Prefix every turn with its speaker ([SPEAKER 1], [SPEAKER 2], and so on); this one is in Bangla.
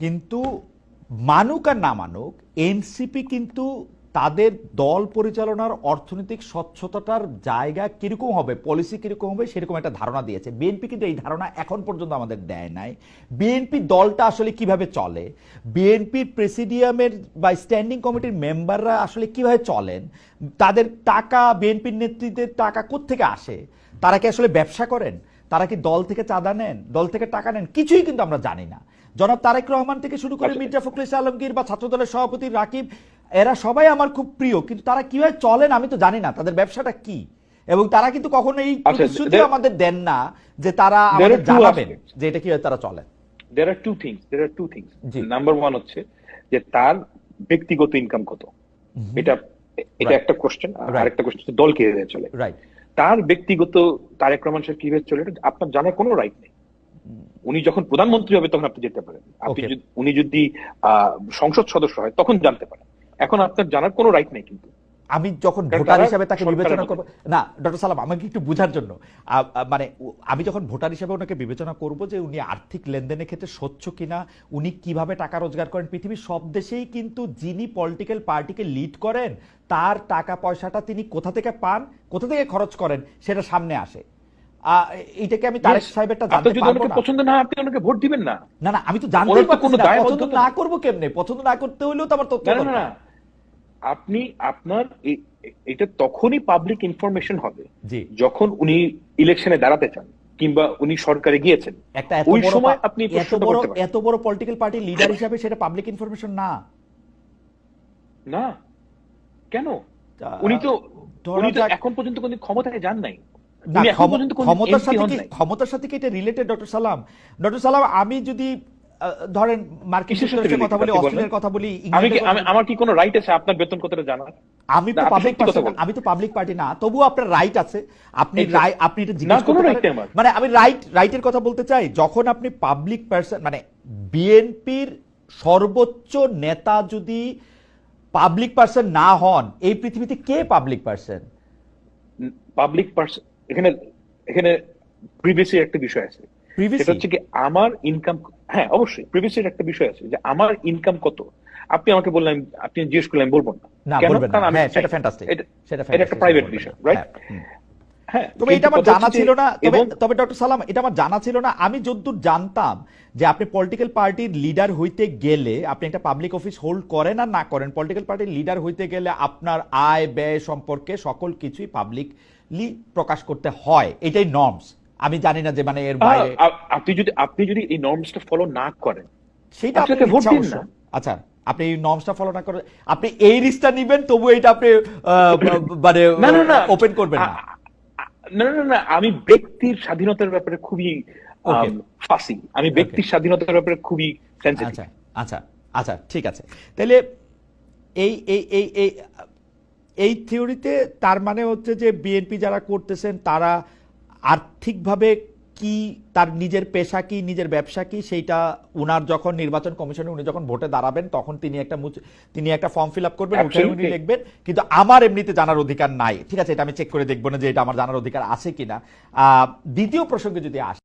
[SPEAKER 1] কিন্তু মানুক আর না মানুক এনসিপি কিন্তু তাদের দল পরিচালনার অর্থনৈতিক স্বচ্ছতাটার জায়গা কীরকম হবে পলিসি কীরকম হবে, সেরকম একটা ধারণা দিয়েছে। বিএনপি কিন্তু এই ধারণা এখন পর্যন্ত আমাদের দেয় নাই। বিএনপি দলটা আসলে কীভাবে চলে? বিএনপির প্রেসিডিয়ামের বা স্ট্যান্ডিং কমিটির মেম্বাররা আসলে কীভাবে চলেন? তাদের টাকা বিএনপির নেতৃত্বের টাকা কোত্থেকে আসে? তারা কি আসলে ব্যবসা করেন? তারা কি দল থেকে চাঁদা নেন? দল থেকে টাকা নেন? কিছুই কিন্তু আমরা জানি না। জনাব তারেক রহমান থেকে শুরু করে
[SPEAKER 2] আচ্ছা।
[SPEAKER 1] মির্জা ফখরুল ইসলাম আলমগীর বা ছাত্রদলের সভাপতি রাকিব এরা সবাই আমার খুব প্রিয়। কিন্তু তারা কীভাবে চলেন আমি তো জানি না। তাদের ব্যবসাটা কি? এবং তারা কিন্তু কখনো এই
[SPEAKER 2] আচ্ছা,
[SPEAKER 1] প্রতিশ্রুতি আমাদের দেন না যে তারা আমাদের জানাবেন যে এটা কীভাবে তারা চলে
[SPEAKER 2] there are two things there are two things number one হচ্ছে যে তার ব্যক্তিগত ইনকাম কত? এটা এটা একটা কোশ্চেন. আর একটা কোশ্চেন দল কীভাবে চলে?
[SPEAKER 1] রাইট
[SPEAKER 2] তার ব্যক্তিগত তারেক রহমান সাহেব কীভাবে চলে? এটা আপনার জানার কোনো রাইট নেই। উনি যখন প্রধানমন্ত্রী হবে তখন আপনি যেতে পারেন। আপনি উনি যদি সংসদ সদস্য হয় তখন জানতে পারেন। এখন আপনার জানার কোনো রাইট নেই কিন্তু।
[SPEAKER 1] আমি যখন ভোটার হিসাবে তাকে বিবেচনা। করব না ডক্টর সালাম আমাকে একটু বোঝার জন্য। মানে আমি যখন ভোটার হিসাবে ওনাকে বিবেচনা করব যে উনি আর্থিক লেনদেনের ক্ষেত্রে স্বচ্ছ কিনা উনি কীভাবে টাকা রোজগার করেন পৃথিবীর সব দেশেই কিন্তু যিনি পলিটিক্যাল পার্টিকে লিড করেন তার টাকা পয়সাটা তিনি কোথা থেকে পান কোথা থেকে খরচ করেন সেটা সামনে আসে। আ, এইটাকে আমি তারেক সাহেবেরটা জানতে
[SPEAKER 2] যদি
[SPEAKER 1] পারব
[SPEAKER 2] ওনাকে
[SPEAKER 1] না।
[SPEAKER 2] পছন্দ না আপনি ওনাকে ভোট দিবেন না।
[SPEAKER 1] না না আমি তো জানতে পারছি না পছন্দ না করব কেমনে? পছন্দ না করতে হইলেও তো আমার তথ্য
[SPEAKER 2] না না, আপনি আপনার এটা তখনই পাবলিক ইনফরমেশন হবে যখন উনি ইলেকশনে দাঁড়াতে চান কিংবা উনি সরকারে গিয়েছেন।
[SPEAKER 1] একটা এত বড়
[SPEAKER 2] সময় আপনি
[SPEAKER 1] এত বড় এত বড় পলিটিক্যাল পার্টি লিডার হিসাবে সেটা পাবলিক ইনফরমেশন না।
[SPEAKER 2] না। কেন? উনি তো উনি তো এখন পর্যন্ত কোনো ক্ষমতায় যান নাই।
[SPEAKER 1] ক্ষমতার সাথে ক্ষমতার সাথে কি এটা রিলেটেড ডক্টর সালাম? ডক্টর সালাম আমি যদি ধরেন মার্কিন যুক্তরাষ্ট্রের কথা বলি অস্ট্রেলিয়ার কথা বলি।
[SPEAKER 2] আমার কি কোনো রাইট আছে আপনার বেতন কতটা জানার?
[SPEAKER 1] আমি তো পাবলিক। আমি তো পাবলিক পার্টি না তবুও আপনার রাইট আছে। আপনি আপনি এটা জিজ্ঞেস করতে পারেন। মানে আমি রাইট রাইটের কথা বলতে চাই যখন আপনি পাবলিক পার্সন মানে বিএনপির সর্বোচ্চ নেতা যদি পাবলিক পার্সন না হন এই পৃথিবীতে কে পাবলিক পার্সন
[SPEAKER 2] পাবলিক পার্সন এখানে এখানে প্রিভিয়াসের একটা বিষয় আছে। সেটা হচ্ছে কি আমার ইনকাম হ্যাঁ অবশ্যই প্রিভিয়াসের একটা বিষয় আছে যে আমার ইনকাম কত? আপনি আমাকে বললেন আপনি জিজ্ঞেস করলেন বলব না। কেন? কারণ আমি
[SPEAKER 1] হ্যাঁ সেটা ফ্যান্টাস্টিক
[SPEAKER 2] এটা- একটা প্রাইভেট বিষয় রাইট
[SPEAKER 1] হ্যাঁ।
[SPEAKER 2] হ্যাঁ
[SPEAKER 1] তবে এটা আমার জানা ছিল না। তবে তবে ডক্টর সালাম এটা আমার জানা ছিল না। আমি যদ্দূর জানতাম যে আপনি পলিটিক্যাল পার্টির লিডার হইতে গেলে আপনি একটা পাবলিক অফিস হোল্ড করেন আর না করেন পলিটিক্যাল পার্টির লিডার হইতে গেলে আপনার আয় ব্যয় সম্পর্কে সকল কিছুই পাবলিকলি প্রকাশ করতে হয়। এটাই নর্মস আমি জানি না যে মানে এর বাইরে
[SPEAKER 2] আপনি যদি আপনি যদি এই নর্মসটা ফলো না করেন
[SPEAKER 1] সেটা
[SPEAKER 2] আপনাকে ভোট দিন না।
[SPEAKER 1] আচ্ছা আপনি এই নর্মসটা ফলো না করে আপনি এই রিস্কটা নিবেন তবু এটা আপনি মানে ওপেন করবেন না।
[SPEAKER 2] না না না আমি ব্যক্তির স্বাধীনতার ব্যাপারে খুবই. ফাসি আমি ব্যক্তির স্বাধীনতার ব্যাপারে খুবই সেন্সিটিভ
[SPEAKER 1] আচ্ছা আচ্ছা আচ্ছা ঠিক আছে। তাহলে এই এই এই এই থিওরিতে তার মানে হচ্ছে যে বিএনপি যারা করতেছেন তারা আর্থিকভাবে কি তার নিজের পেশা কি নিজের ব্যবসা কি সেইটা উনার যখন নির্বাচন কমিশনে উনি যখন ভোটে দাঁড়াবেন তখন তিনি একটা মুচ- তিনি একটা ফর্ম ফিল আপ করবেন উনি. লিখবেন কিন্তু আমার এমনিতে জানার অধিকার নাই। ঠিক আছে এটা আমি চেক করে দেখব না যে এটা আমার জানার অধিকার আছে কিনা। দ্বিতীয় প্রসঙ্গে যদি আসে